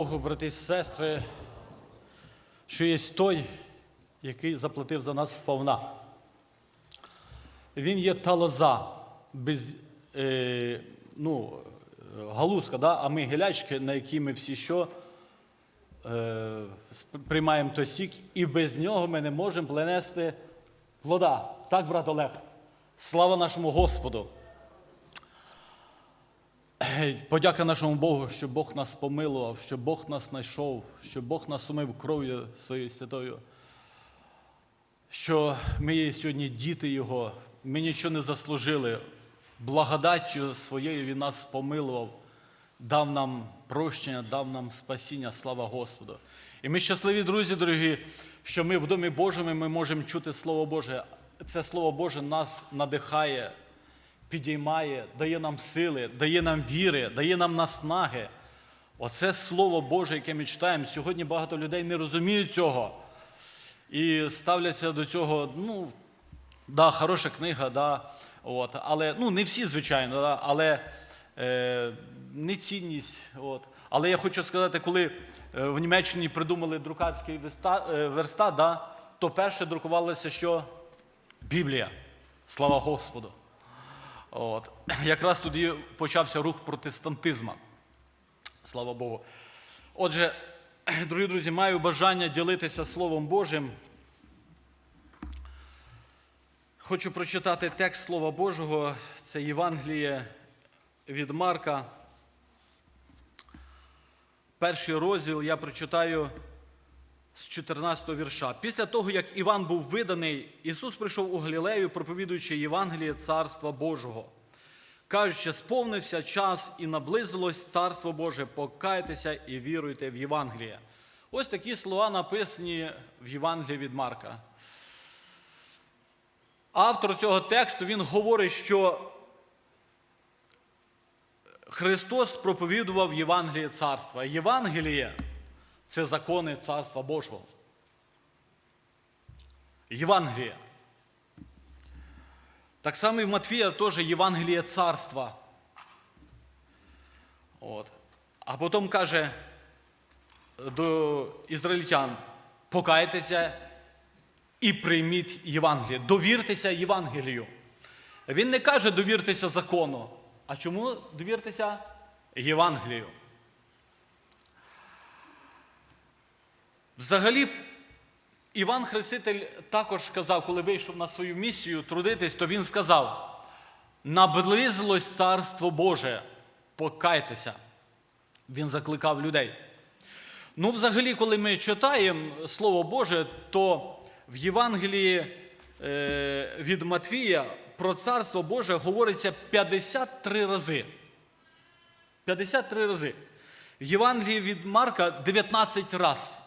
Богу, брати і сестри, що є той, який заплатив за нас сповна. Він є та лоза, без, е, ну, галузка, да? а ми гілячки, на які ми всі що е, приймаємо той сік, і без нього ми не можемо пленести плода. Так, брат Олег? Слава нашому Господу! Подяка нашому Богу, що Бог нас помилував, що Бог нас знайшов, що Бог нас умив кров'ю своєю святою, що ми є сьогодні діти Його, ми нічого не заслужили. Благодаттю своєю Він нас помилував, дав нам прощення, дав нам спасіння, слава Господу. І ми щасливі, друзі, дорогі, що ми в Домі Божому ми можемо чути Слово Боже. Це Слово Боже нас надихає, підіймає, дає нам сили, дає нам віри, дає нам наснаги. Оце Слово Боже, яке ми читаємо. Сьогодні багато людей не розуміють цього і ставляться до цього, ну, да, хороша книга, да, от, але ну, не всі, звичайно, да, але е, нецінність. От. Але я хочу сказати, коли е, в Німеччині придумали друкарський верста, е, да, то перше друкувалося що? Біблія. Слава Господу. От. Якраз тоді почався рух протестантизму. Слава Богу. Отже, дорогі друзі, маю бажання ділитися Словом Божим. Хочу прочитати текст Слова Божого. Це Євангеліє від Марка. Перший розділ я прочитаю з 14 вірша. Після того, як Іван був виданий, Ісус прийшов у Галілею, проповідуючи Євангеліє Царства Божого. Кажучи, сповнився час і наблизилось Царство Боже, покайтеся і віруйте в Євангеліє. Ось такі слова написані в Євангелії від Марка. Автор цього тексту він говорить, що Христос проповідував Євангеліє царства. Євангеліє це закони Царства Божого. Євангеліє. Так само і в Матвія теж Євангеліє царства. От. А потім каже до ізраїльтян: покайтеся і прийміть Євангеліє. Довіртеся Євангелію. Він не каже довіртеся закону. А чому довіртеся Євангелію? Взагалі, Іван Хреститель також сказав, коли вийшов на свою місію трудитись, то він сказав: наблизилось Царство Боже, покайтеся. Він закликав людей. Ну, взагалі, коли ми читаємо Слово Боже, то в Євангелії е, від Матвія про Царство Боже говориться 53 рази. 53 рази. В Євангелії від Марка 19 разів.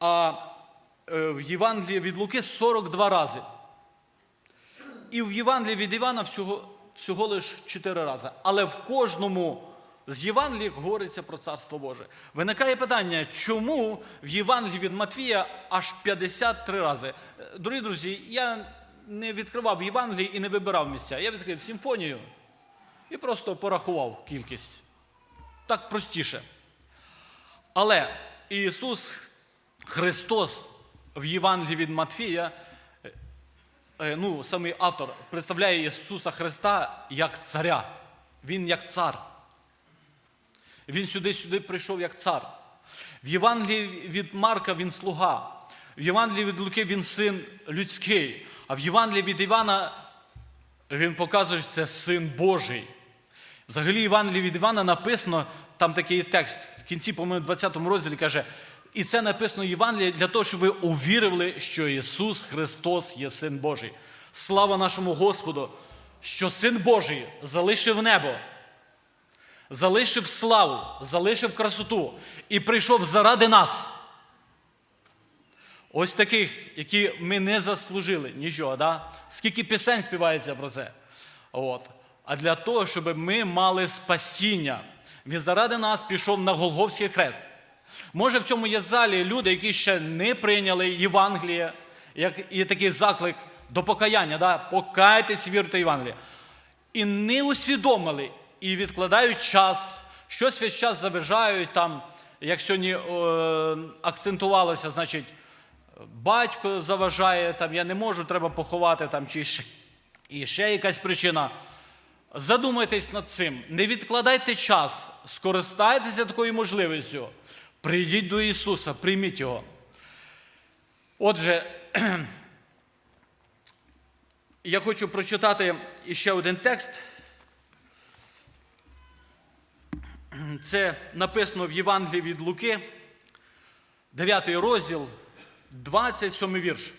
А е, в Євангелії від Луки 42 рази. І в Євангелії від Івана всього, всього лише 4 рази. Але в кожному з Євангелій говориться про Царство Боже. Виникає питання, чому в Євангелії від Матвія аж 53 рази? Е, Дорогі друзі, я не відкривав Євангелії і не вибирав місця. Я відкрив симфонію і просто порахував кількість. Так простіше. Але Ісус Христос в Євангелії від Матфія, е, е, ну, самий автор представляє Ісуса Христа як царя. Він як цар. Він сюди-сюди прийшов як цар. В Євангелії від Марка він слуга. В Євангелії від Луки він син людський. А в Євангелії від Івана він показує, що це син Божий. Взагалі, Євангелії від Івана написано, там такий текст в кінці, по-моєму, 20 розділі каже, і це написано в Євангелії для того, щоб ви увірили, що Ісус Христос є Син Божий. Слава нашому Господу, що Син Божий залишив небо, залишив славу, залишив красоту і прийшов заради нас. Ось таких, які ми не заслужили нічого. Да? Скільки пісень співається про це. От. А для того, щоб ми мали спасіння. Він заради нас пішов на Голговський хрест. Може, в цьому є залі люди, які ще не прийняли Євангеліє, як і такий заклик до покаяння, да? покайтесь, вірте Євангеліє. І не усвідомили, і відкладають час, щось весь час заважають там як сьогодні е, акцентувалося, значить, батько заважає, там я не можу, треба поховати там, чи ще, і ще якась причина. Задумайтесь над цим, не відкладайте час, скористайтеся такою можливістю. Прийдіть до Ісуса, прийміть Його. Отже, я хочу прочитати ще один текст. Це написано в Євангелії від Луки, 9 розділ, 27 вірш.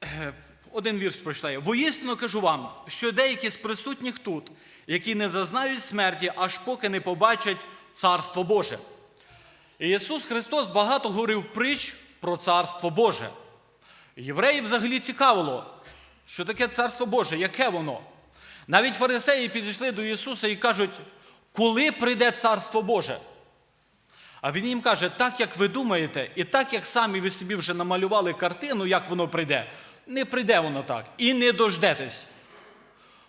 Один вірш прочитаю. Воістину кажу вам, що деякі з присутніх тут, які не зазнають смерті, аж поки не побачать Царство Боже. І Ісус Христос багато говорив притч про Царство Боже. Євреїв взагалі цікавило, що таке Царство Боже, яке воно. Навіть фарисеї підійшли до Ісуса і кажуть, коли прийде Царство Боже? А Він їм каже, так як ви думаєте, і так як самі ви собі вже намалювали картину, як воно прийде, не прийде воно так. І не дождетесь.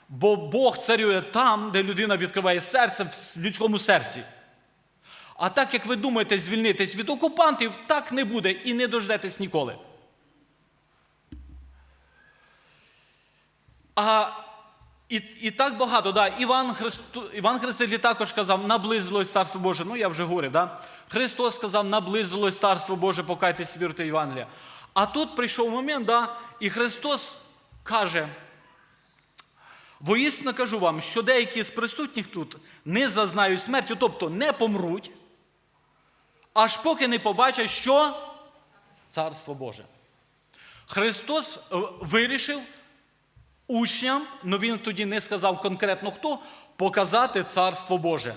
Бо Бог царює там, де людина відкриває серце в людському серці. А так як ви думаєте звільнитись від окупантів, так не буде і не дождетесь ніколи. А і, і так багато, да, Іван, Христу, Іван Хреститель також казав, наблизилось Царство Боже. Ну, я вже говорив, да? Христос сказав, наблизилось Царство Боже, покайтесь, вірте Євангелія. А тут прийшов момент, да, і Христос каже, воістину кажу вам, що деякі з присутніх тут не зазнають смерті, тобто не помруть, аж поки не побачать, що Царство Боже. Христос е, вирішив учням, але він тоді не сказав конкретно хто, показати Царство Боже.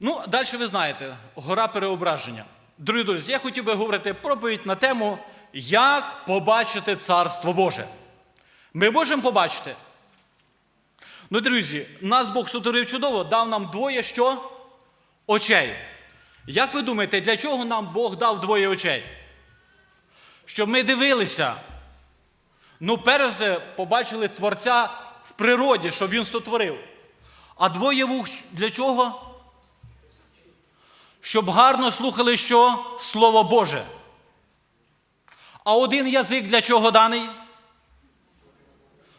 Ну, далі ви знаєте, гора переображення. Дорогі друзі, я хотів би говорити проповідь на тему, як побачити Царство Боже. Ми можемо побачити. Ну, друзі, нас Бог сотворив чудово, дав нам двоє що? Очей. Як ви думаєте, для чого нам Бог дав двоє очей? Щоб ми дивилися. Ну, перш побачили Творця в природі, що він сотворив. А двоє вух для чого? Щоб гарно слухали що? Слово Боже. А один язик для чого даний?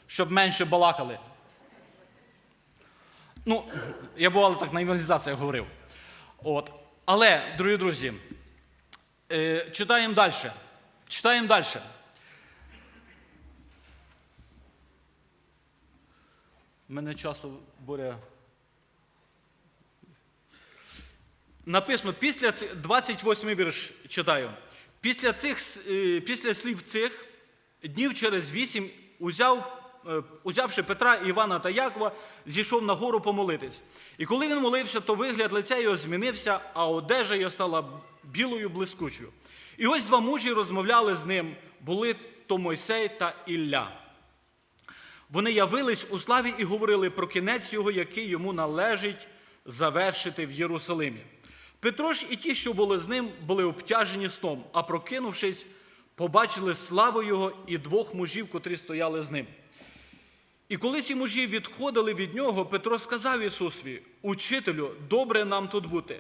Щоб менше балакали. Ну, я бувало так на евангелізаціях говорив. От. Але, дорогі друзі, е, читаємо далі. Читаємо далі. Мене часу буря. Написано, після цих, 28 вірш читаю. Після, цих, е, після слів цих днів через вісім узяв, узявши Петра, Івана та Якова, зійшов на гору помолитись. І коли він молився, то вигляд лиця його змінився, а одежа його стала білою блискучою. І ось два мужі розмовляли з ним, були то Мойсей та Ілля. Вони явились у славі і говорили про кінець його, який йому належить завершити в Єрусалимі. Петро ж і ті, що були з ним, були обтяжені сном, а прокинувшись, побачили славу його і двох мужів, котрі стояли з ним. І коли ці мужі відходили від нього, Петро сказав Ісусові: Учителю, добре нам тут бути.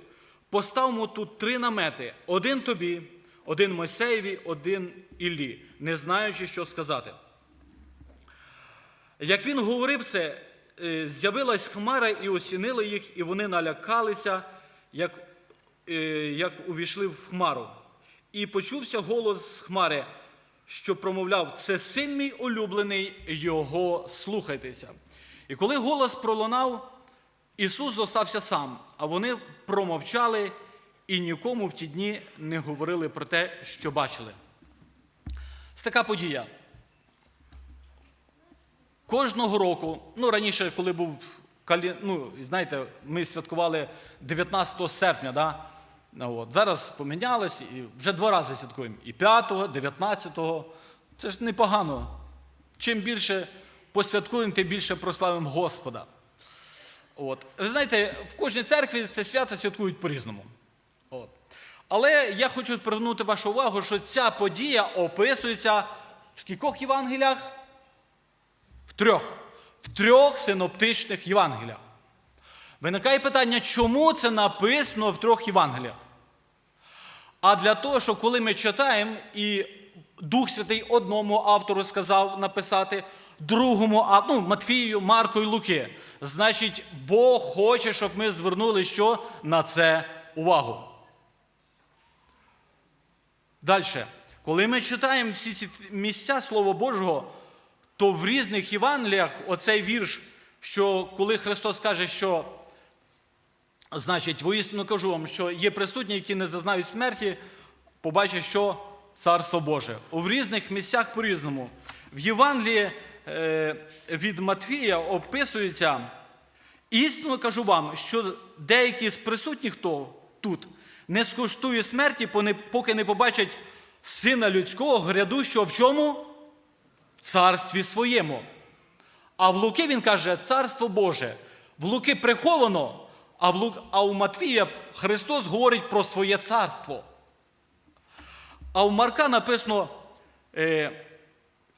Поставмо тут три намети: один тобі, один Мойсеєві, один Іллі, не знаючи, що сказати. Як він говорив це, е, з'явилась хмара і осінила їх, і вони налякалися, як, е, як увійшли в хмару. І почувся голос з хмари, що промовляв: Це син мій улюблений, його слухайтеся. І коли голос пролунав, Ісус зостався сам, а вони промовчали і нікому в ті дні не говорили про те, що бачили. Це така подія. Кожного року, ну раніше, коли був ну, знаєте, ми святкували 19 серпня, да? Ну, от. зараз помінялось і вже два рази святкуємо. І 5-го, 19-го. Це ж непогано. Чим більше посвяткуємо, тим більше прославимо Господа. От. Ви знаєте, в кожній церкві це свято святкують по-різному. От. Але я хочу привернути вашу увагу, що ця подія описується в скількох Євангеліях? В трьох. в трьох синоптичних Євангеліях. Виникає питання, чому це написано в трьох Євангеліях? А для того, що коли ми читаємо, і Дух Святий одному автору сказав написати, другому автору, ну, Матфію, Марку і Луки, значить, Бог хоче, щоб ми звернули що? На це увагу. Далі, коли ми читаємо всі ці місця Слова Божого, то в різних Євангеліях оцей вірш, що коли Христос каже, що Значить, воістину кажу вам, що є присутні, які не зазнають смерті, побачать, що Царство Боже. У різних місцях по-різному. В Євангелії е, від Матвія описується, істинно кажу вам, що деякі з присутніх то, тут не скуштує смерті, поки не побачать Сина людського, грядущого в чому? В царстві своєму. А в Луки він каже Царство Боже. В Луки приховано, а, в Лук... а у Матвія Христос говорить про своє царство. А у Марка написано, е,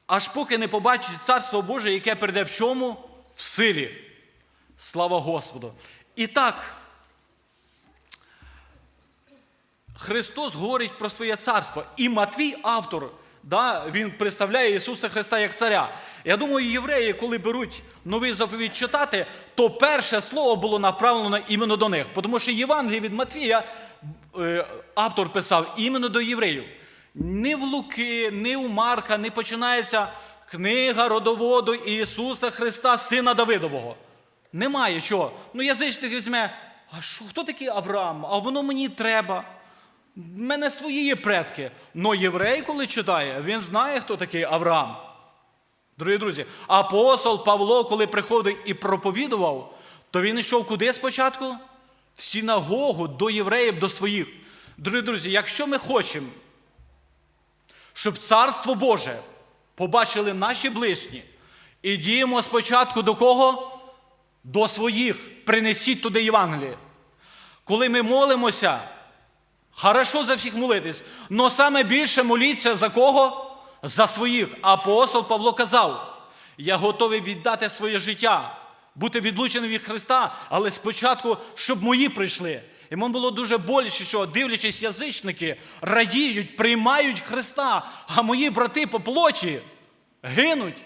аж поки не побачить царство Боже, яке прийде в чому? В силі. Слава Господу. І так, Христос говорить про своє царство. І Матвій, автор, да, він представляє Ісуса Христа як царя. Я думаю, євреї, коли беруть новий заповідь читати, то перше слово було направлено іменно до них. Тому що Євангеліє від Матвія е, автор писав іменно до євреїв. Ні в Луки, ні у Марка не починається книга родоводу Ісуса Христа, Сина Давидового. Немає чого. Ну, язичник візьме, а що, хто такий Авраам? А воно мені треба. В мене свої є предки. Но єврей, коли читає, він знає, хто такий Авраам. Дорогі друзі, апостол Павло, коли приходив і проповідував, то він йшов куди спочатку? В синагогу до євреїв, до своїх. Дорогі друзі, якщо ми хочемо, щоб Царство Боже побачили наші ближні, і діємо спочатку до кого? До своїх. Принесіть туди Євангеліє. Коли ми молимося, Хорошо за всіх молитись, але саме більше моліться за кого? За своїх. Апостол Павло казав: я готовий віддати своє життя, бути відлученим від Христа, але спочатку, щоб мої прийшли. Йому було дуже боляче, що дивлячись, язичники радіють, приймають Христа, а мої брати по плоті гинуть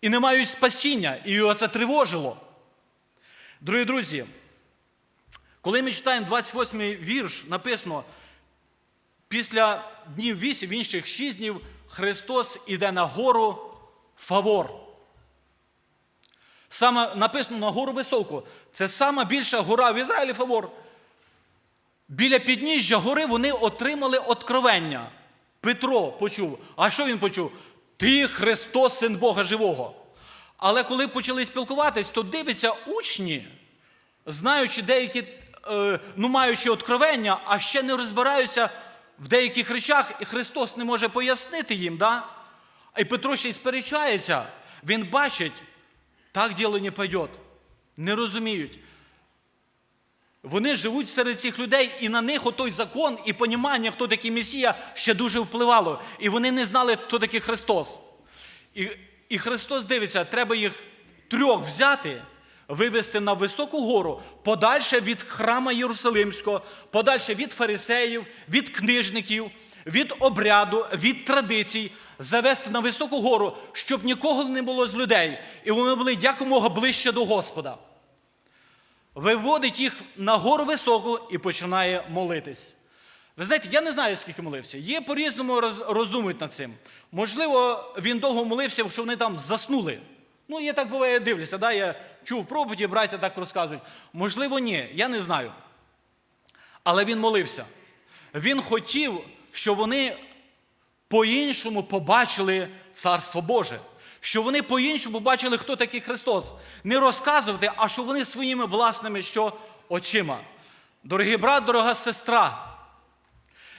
і не мають спасіння. І його це тривожило. Дорогі друзі, коли ми читаємо 28-й вірш, написано, після днів 8, інших 6 днів, Христос іде на гору Фавор. Саме написано на гору високу. Це сама більша гора в Ізраїлі Фавор. Біля підніжжя гори вони отримали откровення. Петро почув. А що він почув? Ти Христос, син Бога живого. Але коли почали спілкуватись, то дивиться учні, знаючи деякі, ну маючи откровення, а ще не розбираються в деяких речах, і Христос не може пояснити їм. Да? І Петро ще й сперечається. Він бачить, так діло не пойде. Не розуміють. Вони живуть серед цих людей, і на них отой закон і понімання, хто такий Месія, ще дуже впливало. І вони не знали, хто такий Христос. І, і Христос дивиться, треба їх трьох взяти, вивести на високу гору, подальше від храма Єрусалимського, подальше від фарисеїв, від книжників, від обряду, від традицій, завести на високу гору, щоб нікого не було з людей, і вони були якомога ближче до Господа. Виводить їх на гору високу і починає молитись. Ви знаєте, я не знаю, скільки молився. Є по-різному роз- роздумують над цим. Можливо, він довго молився, що вони там заснули. Ну, я так буває, дивлюся, да? я чув проповіді, браття так розказують. Можливо, ні, я не знаю. Але він молився. Він хотів, щоб вони по-іншому побачили Царство Боже. Що вони по-іншому побачили, хто такий Христос. Не розказувати, а що вони своїми власними що, очима. Дорогий брат, дорога сестра.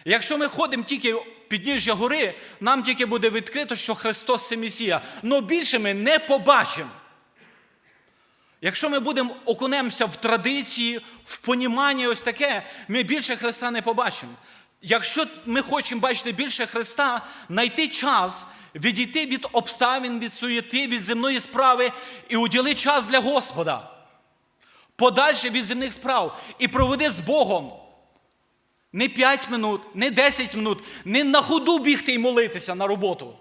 Якщо ми ходимо тільки підніжжя гори, нам тільки буде відкрито, що Христос це Месія. Но більше ми не побачимо. Якщо ми будемо окунемося в традиції, в понімання ось таке, ми більше Христа не побачимо. Якщо ми хочемо бачити більше Христа, знайти час, відійти від обставин, від суєти, від земної справи і уділи час для Господа. Подальше від земних справ і проведи з Богом. Не 5 минут, не 10 минут, не на ходу бігти і молитися на роботу.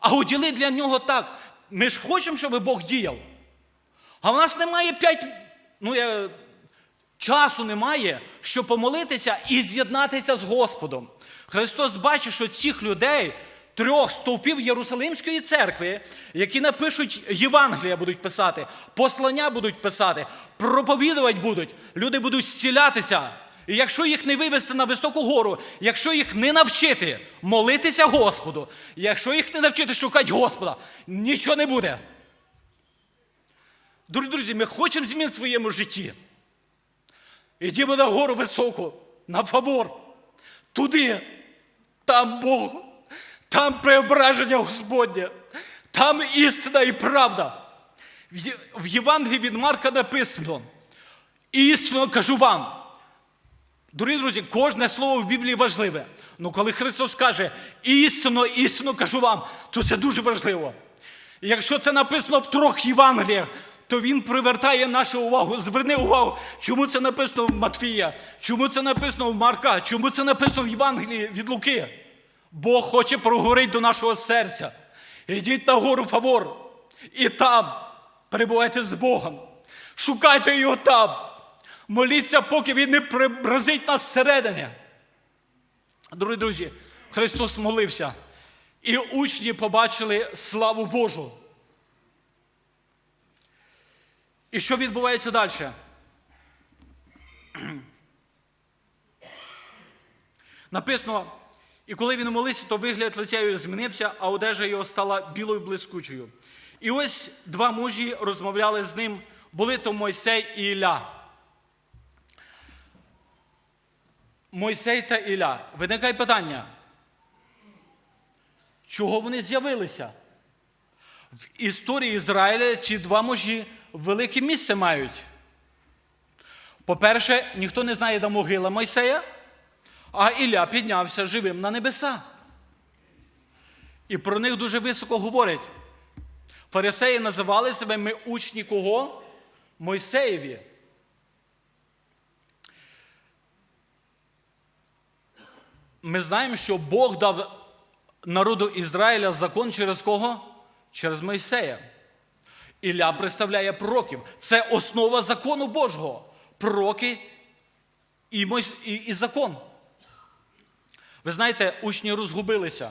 А уділи для нього так. Ми ж хочемо, щоб Бог діяв. А в нас немає 5, ну я, часу немає, щоб помолитися і з'єднатися з Господом. Христос бачить, що цих людей, трьох стовпів Єрусалимської церкви, які напишуть Євангелія, будуть писати, послання будуть писати, проповідувати будуть, люди будуть зцілятися. І якщо їх не вивести на високу гору, якщо їх не навчити молитися Господу, якщо їх не навчити шукати Господа, нічого не буде. Дорогі друзі, ми хочемо змін в своєму житті. Ідімо на гору високу, на фавор. Туди, там Бог, там преображення Господнє, там істина і правда. В Євангелії від Марка написано: істинно кажу вам. Дорогі друзі, кожне слово в Біблії важливе. Ну коли Христос каже істинно, істинно кажу вам, то це дуже важливо. Якщо це написано в трьох Євангеліях, то він привертає нашу увагу. Зверни увагу, чому це написано в Матфія, чому це написано в Марка, чому це написано в Євангелії від Луки. Бог хоче проговорити до нашого серця. Ідіть на гору Фавор, і там перебувайте з Богом. Шукайте його там. Моліться, поки він не прибразить нас зсередини. Дорогі друзі, Христос молився, і учні побачили славу Божу. І що відбувається далі? Написано, і коли він молився, то вигляд лиця його змінився, а одежа його стала білою блискучою. І ось два мужі розмовляли з ним, були то Мойсей і Ілля. Мойсей та Ілля. Виникає питання. Чого вони з'явилися? В історії Ізраїля ці два мужі велике місце мають. По-перше, ніхто не знає, де могила Мойсея, а Ілля піднявся живим на небеса. І про них дуже високо говорять. Фарисеї називали себе ми учні кого? Мойсеєві. Ми знаємо, що Бог дав народу Ізраїля закон через кого? Через Мойсея. Ілля представляє пророків. Це основа закону Божого. Пророки і, Мойс... і, і закон. Ви знаєте, учні розгубилися.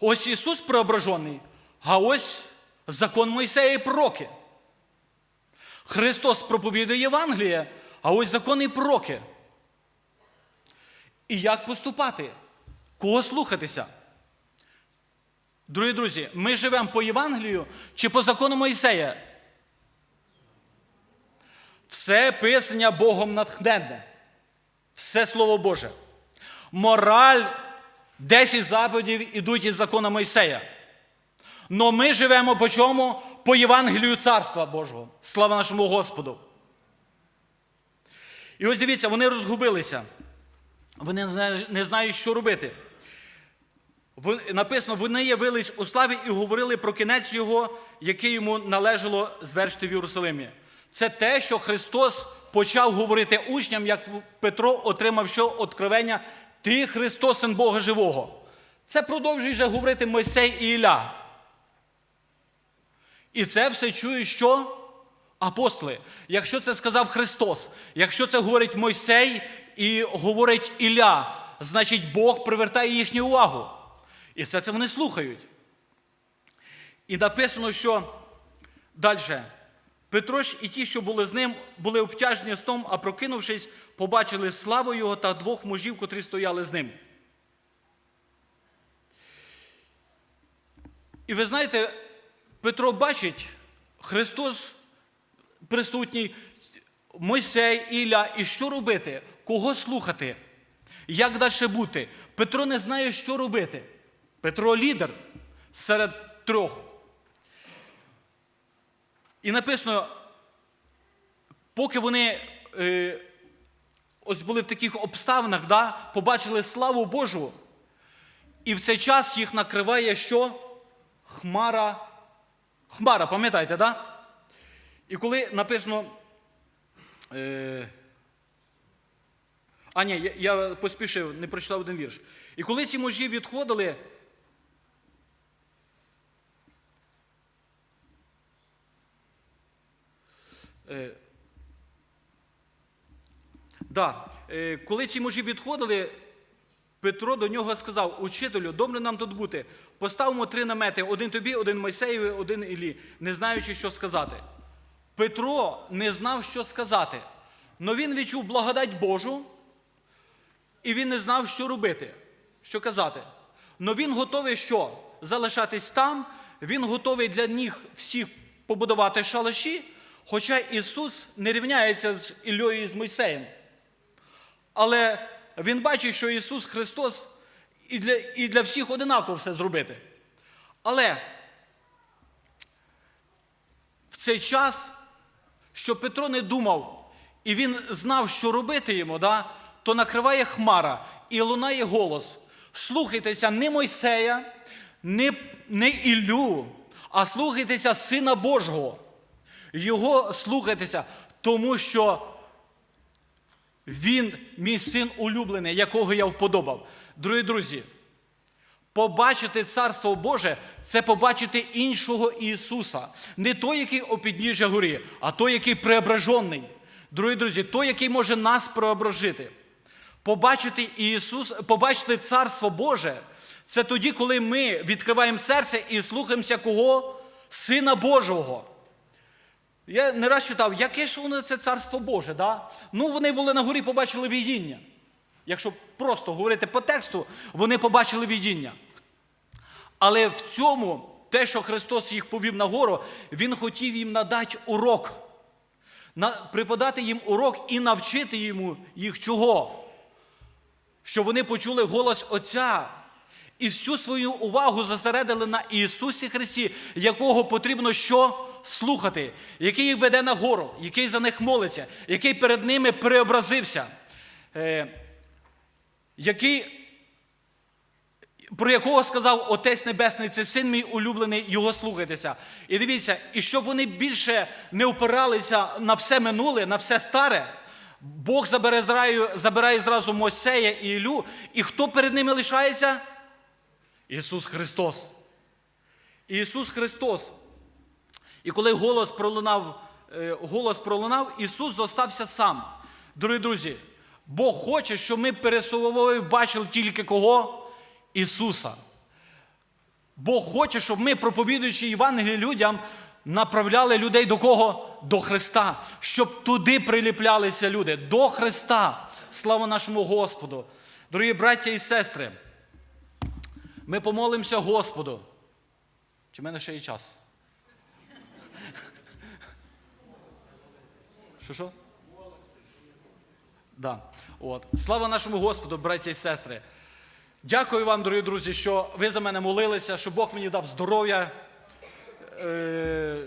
Ось Ісус преображений, а ось закон Мойсея і пророки. Христос проповідує Євангеліє, а ось закон і пророки. І як поступати? Кого слухатися? Дорогі друзі, ми живемо по Євангелію чи по закону Мойсея? Все писання Богом натхненне. Все Слово Боже. Мораль, 10 заповідів ідуть із закону Мойсея. Но ми живемо по чому? По Євангелію Царства Божого. Слава нашому Господу. І ось дивіться, вони розгубилися. Вони не знають, що робити. Написано, вони явились у славі і говорили про кінець його, який йому належало звершити в Єрусалимі. Це те, що Христос почав говорити учням, як Петро отримав що откровення Ти Христос, син Бога Живого. Це продовжує вже говорити Мойсей і Ілля. І це все чують що? Апостоли. Якщо це сказав Христос, якщо це говорить Мойсей і говорить Ілля, значить Бог привертає їхню увагу. І все це вони слухають. І написано, що далі. Петро ж і ті, що були з ним, були обтяжені сном, а прокинувшись, побачили славу його та двох мужів, котрі стояли з ним. І ви знаєте, Петро бачить, Христос присутній, Мойсей, Ілля, і що робити? Кого слухати? Як далі бути? Петро не знає, що робити. Петро лідер серед трьох. І написано, поки вони е, ось були в таких обставинах, да, побачили славу Божу, І в цей час їх накриває що? Хмара. Хмара, пам'ятаєте? Да? І коли написано. Е... А ні, я, поспішив, не прочитав один вірш. І коли ці мужі відходили. Е... Да, е, коли ці мужі відходили, Петро до нього сказав: Учителю, добре нам тут бути. Поставимо три намети: один тобі, один Мойсеєві, один Іллі, не знаючи, що сказати. Петро не знав, що сказати, але він відчув благодать Божу, і він не знав, що робити, що казати. Но він готовий що? Залишатись там, він готовий для них всіх побудувати шалаші, хоча Ісус не рівняється з Іллею і з Мойсеєм. Але він бачить, що Ісус Христос і для, і для всіх одинаково все зробити. Але в цей час, що Петро не думав, і він знав, що робити йому, да, то накриває хмара і лунає голос. Слухайтеся не Мойсея, не, не Іллю, а слухайтеся Сина Божого. Його слухайтеся, тому що він мій син улюблений, якого я вподобав. Дорогі друзі, побачити Царство Боже це побачити іншого Ісуса. Не той, який у підніжжя горі, а той, який преображений. Дорогі друзі, той, який може нас преображити. Побачити Ісус, побачити Царство Боже це тоді, коли ми відкриваємо серце і слухаємося кого? Сина Божого. Я не раз читав, яке ж воно це царство Боже. Да? Ну, вони були на горі, побачили видіння. Якщо просто говорити по тексту, вони побачили видіння. Але в цьому, те, що Христос їх повів на гору, Він хотів їм надати урок, преподати їм урок і навчити йому їх чого? Що вони почули голос Отця. І всю свою увагу зосередили на Ісусі Христі, якого потрібно що? слухати, який їх веде на гору, який за них молиться, який перед ними преобразився, е, який, про якого сказав Отець Небесний, це син мій улюблений, його слухайтеся. І дивіться, і щоб вони більше не опиралися на все минуле, на все старе. Бог забере з забирає зразу Мойсея і Ілю, і хто перед ними лишається? Ісус Христос. Ісус Христос. І коли голос пролунав, е, голос пролунав, Ісус зостався сам. Дорогі друзі, Бог хоче, щоб ми перед собою бачили тільки кого? Ісуса. Бог хоче, щоб ми, проповідуючи Євангелії людям, направляли людей до кого? До Христа, щоб туди приліплялися люди, до Христа. Слава нашому Господу. Дорогі браття і сестри, ми помолимося Господу. Чи в мене ще є час? Що що? Да. От. Слава нашому Господу, браття і сестри. Дякую вам, дорогі друзі, що ви за мене молилися, що Бог мені дав здоров'я,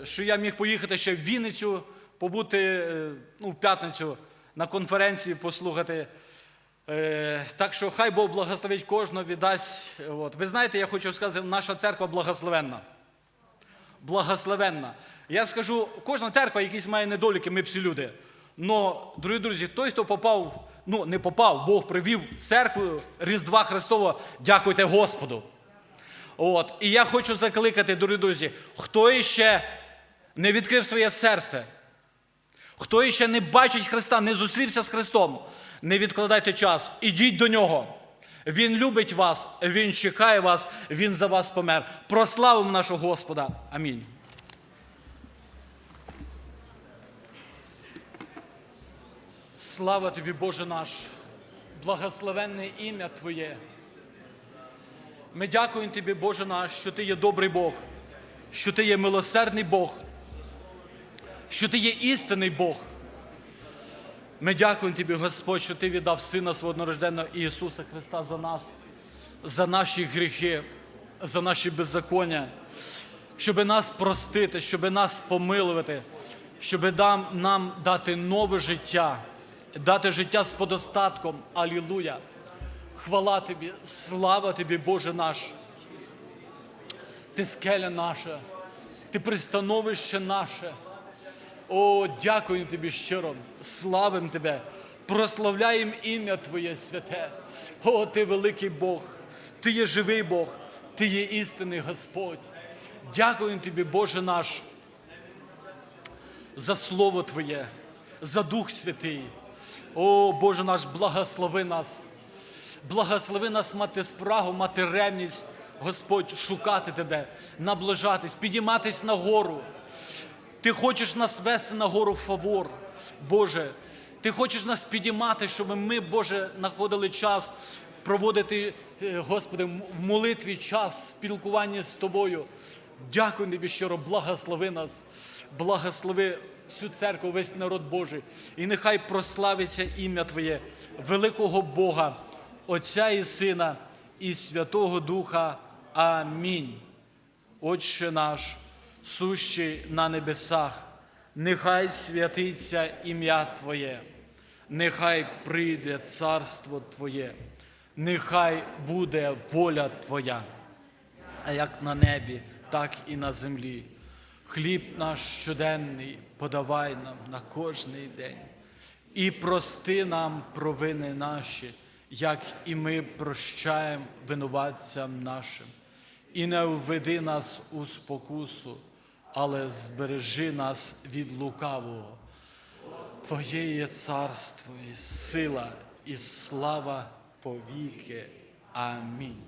що я міг поїхати ще в Вінницю, побути е, ну, в п'ятницю на конференції, послухати. Е, Так що хай Бог благословить кожного, віддасть. От. Ви знаєте, я хочу сказати, наша церква благословенна. Благословенна. Я скажу, кожна церква якісь має недоліки, ми всі люди. Но, дорогі друзі, той, хто попав, ну не попав, Бог привів церкву Різдва Христова, дякуйте Господу. От. І я хочу закликати, дорогі друзі, хто іще не відкрив своє серце, хто іще не бачить Христа, не зустрівся з Христом, не відкладайте час, ідіть до нього. Він любить вас, Він чекає вас, Він за вас помер. Прославимо нашого Господа. Амінь. Слава тобі, Боже наш, благословенне ім'я Твоє. Ми дякуємо Тобі, Боже наш, що Ти є добрий Бог, що Ти є милосердний Бог, що Ти є істинний Бог. Ми дякуємо Тобі, Господь, що Ти віддав Сина свого однорожденного Ісуса Христа за нас, за наші гріхи, за наші беззаконня, щоб нас простити, щоб нас помилувати, щоб нам дати нове життя, дати життя з подостатком. Алілуя! Хвала тобі, слава тобі, Боже наш. Ти скеля наша, ти пристановище наше. О, дякую тобі щиро, славим тебе, прославляємо ім'я Твоє святе. О, ти великий Бог, ти є живий Бог, ти є істинний Господь. Дякую тобі, Боже наш, за Слово Твоє, за Дух Святий. О, Боже наш, благослови нас. Благослови нас мати спрагу, мати ревність, Господь, шукати Тебе, наближатись, підійматись на гору. Ти хочеш нас вести на гору фавор, Боже. Ти хочеш нас підіймати, щоб ми, Боже, знаходили час проводити, е, Господи, в молитві час, в спілкуванні з Тобою. Дякую тобі щиро, благослови нас, благослови всю церкву, весь народ Божий. І нехай прославиться ім'я Твоє, великого Бога, Отця і Сина, і Святого Духа. Амінь. Отче наш, сущий на небесах, нехай святиться ім'я Твоє, нехай прийде царство Твоє, нехай буде воля Твоя, як на небі, так і на землі. Хліб наш щоденний подавай нам на кожний день, і прости нам провини наші, як і ми прощаємо винуватцям нашим. І не введи нас у спокусу, але збережи нас від лукавого. Твоє є царство і сила, і слава повіки. Амінь.